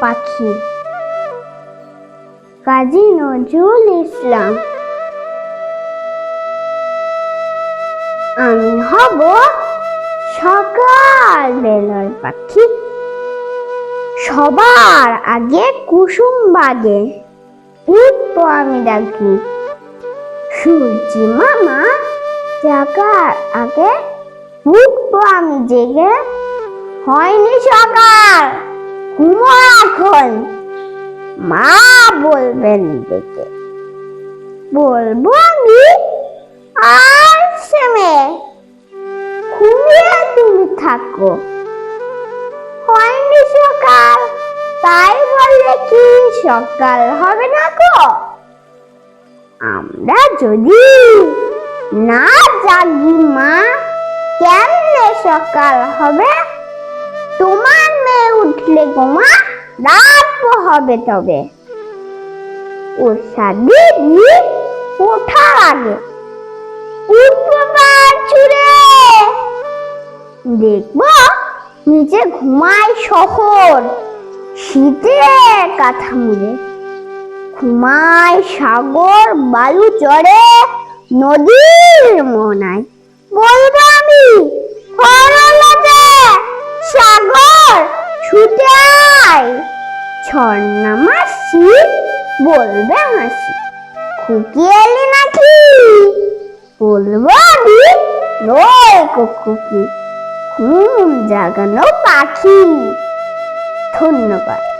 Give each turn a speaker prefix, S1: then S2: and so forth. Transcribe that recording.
S1: পাখি। কাজী নজরুল ইসলাম। আমি হব সকাল বেলার পাখি। সবার আগে কুসুম বাগে। উঠবো আমি ডাকি। সূর্যি মামা জাগার আগে উঠবো আমি জেগে। হয়নি সকাল। এখন মা বলবেন দেখে। বলব আমি? আর সেমে ঘুমিয়ে তুমি থাকো। হয়নি সকাল, তাই বললে কি সকাল হবে না গো? আমরা যদি না জাগি, মা, কেমনে সকাল হবে? তোমার মেয়ে উঠলে গোমা রাত হবে তবে। উষা আগে। উপকার ছুড়ে। দেখব নিচে ঘুমায় শহর। শীতে কাঁথা মুড়ে ঘুমায় সাগর, বালু চড়ে নদীর মনায় বলব আয় ঝর্ণা মাসি বলবে মাসি খুকি এলি নাকি? বলব আমি নয় কুকুকি ঘুম জাগানো পাখি। ধন্যবাদ।